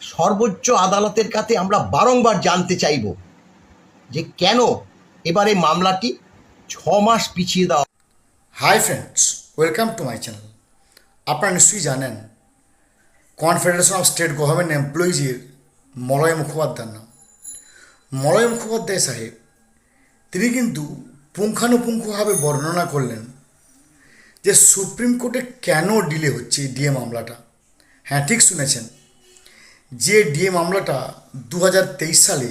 সর্বোচ্চ আদালতের কাছে আমরা বারংবার জানতে চাইব যে কেন এবারে মামলাটি ছ মাস পিছিয়ে দেওয়া hi friends welcome to my channel আপনারা নিশ্চয়ই জানেন কনফেডারেশন অফ স্টেট গভর্নমেন্ট এমপ্লয়িজের মলয় মুখোপাধ্যায়ের নাম। মলয় মুখোপাধ্যায় সাহেব, তিনি কিন্তু পুঙ্খানুপুঙ্খভাবে বর্ণনা করলেন যে সুপ্রিম কোর্টে কেন ডিলে হচ্ছে এই ডিএ মামলাটা। হ্যাঁ ঠিক শুনেছেন। যে ডিএ মামলাটা দু হাজার তেইশ সালে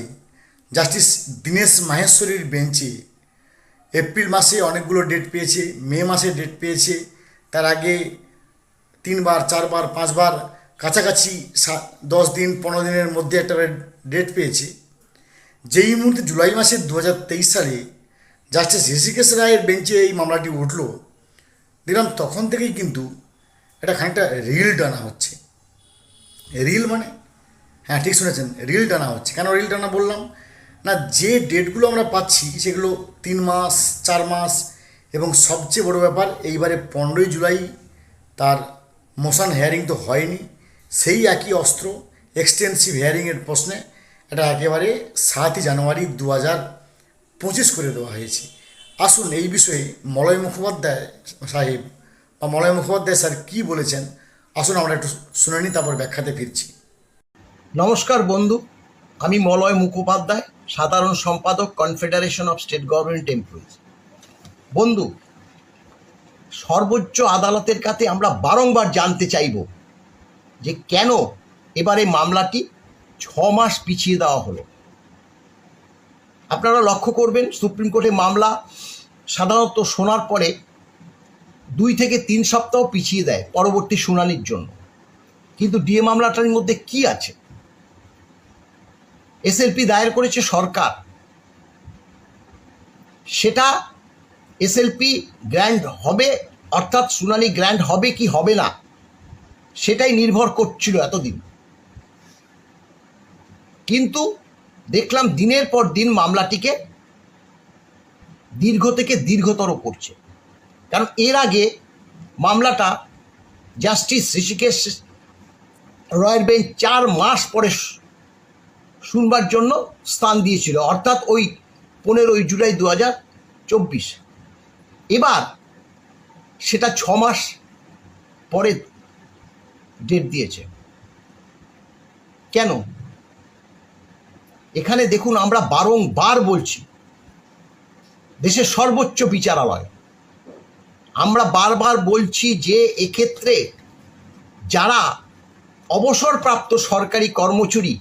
জাস্টিস দীনেশ মাহেশ্বরীর বেঞ্চে এপ্রিল মাসে অনেকগুলো ডেট পেয়েছে, মে মাসে ডেট পেয়েছে, তার আগে তিনবার, চারবার, পাঁচবার, কাছাকাছি দশ দিন, পনেরো দিনের মধ্যে একটা ডেট পেয়েছে। যেই মুহূর্তে জুলাই মাসে দু হাজার তেইশ সালে জাস্টিস ঋষিকেশ রায়ের বেঞ্চে এই মামলাটি উঠল, দেখলাম তখন থেকেই কিন্তু এটা খানিকটা রিল টানা হচ্ছে। রিল মানে? হ্যাঁ ঠিক শুনেছেন। রিল টানা হচ্ছে। কেন রিল টানা বললাম? না, যে ডেটগুলো আমরা পাচ্ছি, সেগুলো তিন মাস, চার মাস, এবং সবচেয়ে বড় ব্যাপার, এইবারে পনেরোই জুলাই তার মোশন হেয়ারিং তো হয়নি। সেই একই অস্ত্র এক্সটেন্সিভ হেয়ারিংয়ের প্রশ্নে এটা একেবারে সাতই জানুয়ারি দু হাজার পঁচিশ করে দেওয়া হয়েছে। আসুন এই বিষয়ে মলয় মুখোপাধ্যায় সাহেব বা মলয় মুখোপাধ্যায় স্যার কী বলেছেন, আসুন আমরা একটু শুনে নিই, তারপর ব্যাখ্যাতে ফিরছি। নমস্কার বন্ধু, আমি মলয় মুখোপাধ্যায়, সাধারণ সম্পাদক confederation of state government employees বন্ধু, সর্বোচ্চ আদালতের কাছে আমরা বারংবার জানতে চাইব যে কেন এবারে মামলাটি ছ মাস পিছিয়ে দেওয়া হলো। আপনারা লক্ষ্য করবেন, সুপ্রিম কোর্টে মামলা সাধারণত শোনার পরে দুই থেকে তিন সপ্তাহ পিছিয়ে দেয় পরবর্তী শুনানির জন্য। কিন্তু ডিএ মামলাটার মধ্যে কি আছে? এসএলপি দায়ের করেছে সরকার। সেটা এসএলপি গ্র্যান্ড হবে, অর্থাৎ শুনানি গ্র্যান্ড হবে কি হবে না, সেটাই নির্ভর করছিল এতদিন। কিন্তু দেখলাম দিনের পর দিন মামলাটিকে দীর্ঘ থেকে দীর্ঘতর করছে। কারণ এর আগে মামলাটা জাস্টিস ঋষিকেশ রয়ের বেঞ্চ চার মাস পরে শুনবার জন্য স্থান দিয়েছিল, অর্থাৎ ওই পনেরোই জুলাই দু হাজার চব্বিশ। এবার সেটা ছ মাস পরে ডেট দিয়েছে। কেন? এখানে দেখুন আমরা বারংবার বলছি, দেশের সর্বোচ্চ বিচারালয়। আমরা বারবার বলছি যে এক্ষেত্রে যারা অবসরপ্রাপ্ত সরকারি কর্মচারী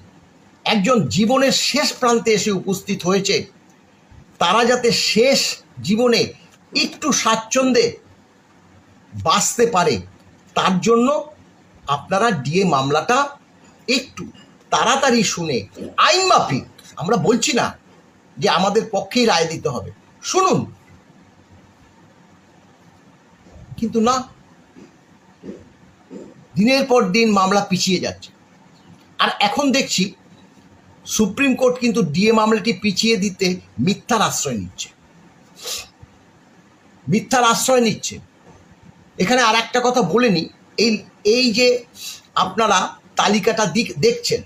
একজন জীবনের শেষ প্রান্তে এসে উপস্থিত হয়েছে। তারা যাতে শেষ জীবনে একটু স্বাচ্ছন্দ্যে বাঁচতে পারে, তার জন্য আপনারা ডিএ মামলাটা একটু তাড়াতাড়ি শুনে, আইন মাফিক, আমরা বলছি না যে আমাদের পক্ষেই রায় দিতে হবে, শুনুন। কিন্তু না, দিনের পর দিন মামলা পিছিয়ে যাচ্ছে। আর এখন দেখছি সুপ্রিম কোর্ট কিন্তু ডিএ মামলাটি পিছিয়ে দিতে মিথ্যার আশ্রয় নিচ্ছে। মিথ্যার আশ্রয় নিচ্ছে। এখানে আর একটা কথা বলে নি, এই এই যে আপনারা তালিকাটা দিক, দেখছেন।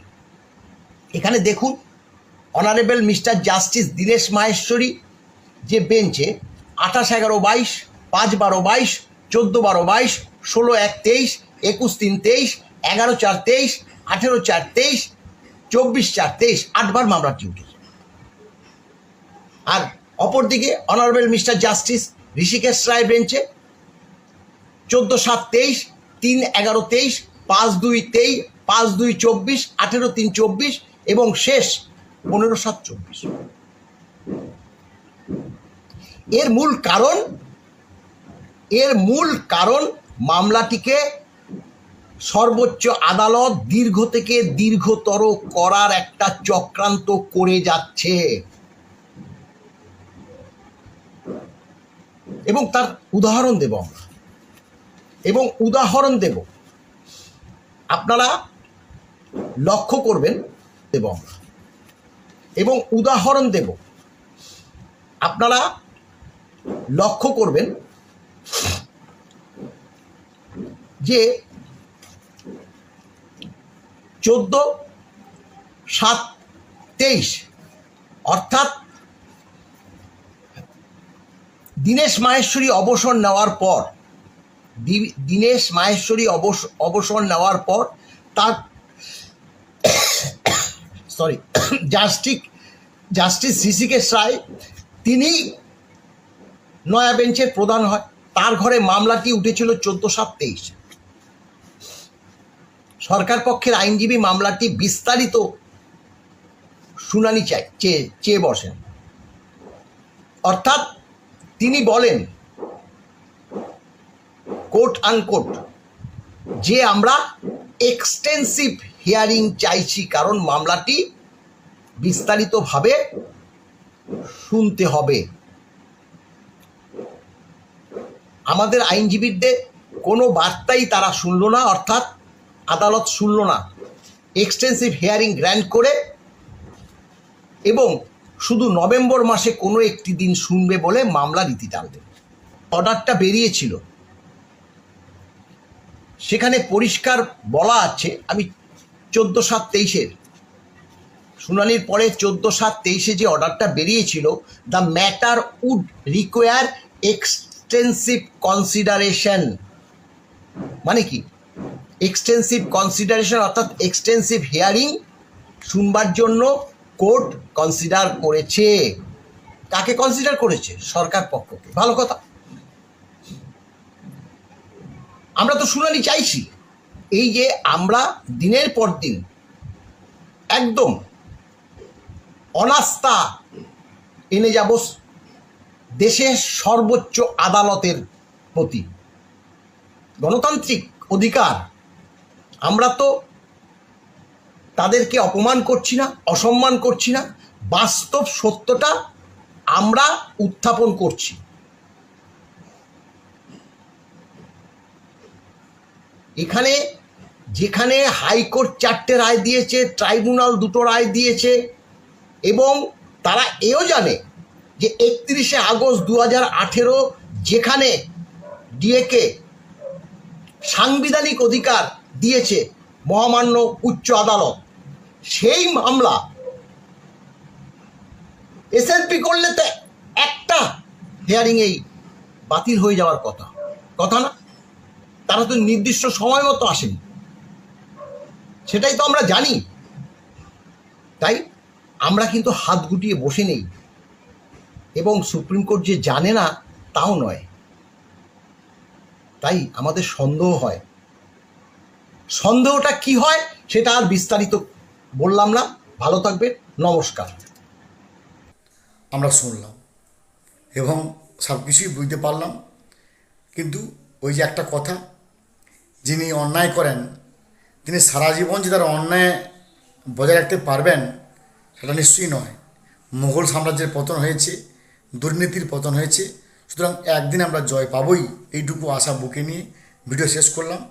এখানে দেখুন, honourable mister justice Dinesh Maheshwari যে বেঞ্চে আঠাশ এগারো বাইশ, পাঁচ বারো বাইশ, চোদ্দ বারো বাইশ, ষোলো এক তেইশ, একুশ তিন তেইশ, এগারো চার তেইশ, আঠেরো চার তেইশ চব্বিশ চার, তেইশ, আটবার মামলাটি উঠেছে আর অপরদিকে honourable mister justice Hrishikesh Roy বেঞ্চে চোদ্দ সাত, তেইশ, তিন, এগারো, তেইশ, পাঁচ, দুই, তেইশ, পাঁচ, দুই, চব্বিশ, আঠেরো, তিন, চব্বিশ এবং শেষ পনেরো সাত, চব্বিশ। এর মূল কারণ, এর মূল কারণ মামলাটিকে সর্বোচ্চ আদালত দীর্ঘ থেকে দীর্ঘতর করার একটা চক্রান্ত করে যাচ্ছে। এবং তার উদাহরণ দেব আমরা। এবং উদাহরণ দেব। আপনারা লক্ষ্য করবেন, দেব আমরা। এবং উদাহরণ দেব। আপনারা লক্ষ্য করবেন যে চোদ্দ, সাত, তেইশ। অর্থাৎ দীনেশ মাহেশ্বরী অবসর নেওয়ার পর দীনেশ মাহেশ্বরী অবস, অবসর নেওয়ার পর তার sorry justice justice Hrishikesh Roy তিনি নয়া বেঞ্চের প্রধান হয়। তার ঘরে মামলাটি উঠেছিল চোদ্দ, সাত, তেইশ। সরকার পক্ষের আইনজীবী মামলাটি বিস্তারিত শুনানি চাই চেয়ে চেয়ে বসেন। অর্থাৎ তিনি বলেন কোর্ট আনকোট যে আমরা এক্সটেন্সিভ হিয়ারিং চাইছি কারণ মামলাটি বিস্তারিতভাবে শুনতে হবে। আমাদের আইনজীবীদের কোনো বার্তাই তারা শুনল না, অর্থাৎ আদালত শুনল না। এক্সটেন্সিভ হেয়ারিং গ্র্যান্ট করে এবং শুধু নভেম্বর মাসে কোনো একটি দিন শুনবে বলে মামলা রীতি টানবে। অর্ডারটা বেরিয়েছিল। সেখানে পরিষ্কার বলা আছে, আমি চোদ্দ সাত তেইশের। শুনানির পরে চোদ্দ সাত তেইশে যে অর্ডারটা বেরিয়েছিল, the matter would require extensive consideration. মানে কি? এক্সটেন্সিভ কনসিডারেশন অর্থাৎ এক্সটেন্সিভ হিয়ারিং শুনবার জন্য কোর্ট কনসিডার করেছে। কাকে কনসিডার করেছে? সরকার পক্ষকে। ভালো কথা। আমরা তো শুনানি চাইছি। এই যে আমরা দিনের পর দিন একদম অনাস্থা এনে যাব দেশের সর্বোচ্চ আদালতের প্রতি। গণতান্ত্রিক অধিকার আমরা তো তাদেরকে অপমান করছি না, অসম্মান করছি না, বাস্তব সত্যটা আমরা উত্থাপন করছি। এখানে যেখানে হাইকোর্ট চারটে রায় দিয়েছে, ট্রাইব্যুনাল দুটো রায় দিয়েছে, এবং তারা এও জানে যে একত্রিশে আগস্ট দু হাজার আঠেরো যেখানে ডিএকে সাংবিধানিক অধিকার দিয়েছে মহামান্য উচ্চ আদালত। সেই মামলা এসএলপি করলে তো একটা হিয়ারিংয়েই বাতিল হয়ে যাওয়ার কথা। কথা না? তারা তো নির্দিষ্ট সময় মতো আসেনি। সেটাই তো আমরা জানি। তাই আমরা কিন্তু হাত গুটিয়ে বসে নেই। এবং সুপ্রিম কোর্ট যে জানে না, তাও নয়। তাই আমাদের সন্দেহ হয়। সন্দেহটা কি হয় সেটা আর বিস্তারিত বললাম না। ভালো থাকবেন, নমস্কার। আমরা শুনলাম এবং সব কিছুই বুঝতে পারলাম। কিন্তু ওই যে একটা কথা, যিনি অন্যায় করেন, তিনি সারা জীবন যে তার অন্যায় বজায় রাখতে পারবেন, সেটা নিশ্চয়ই নয়। মুঘল সাম্রাজ্যের পতন হয়েছে, দুর্নীতির পতন হয়েছে। সুতরাং একদিন আমরা জয় পাবই, এইটুকু আশা বুকে নিয়ে ভিডিও শেষ করলাম।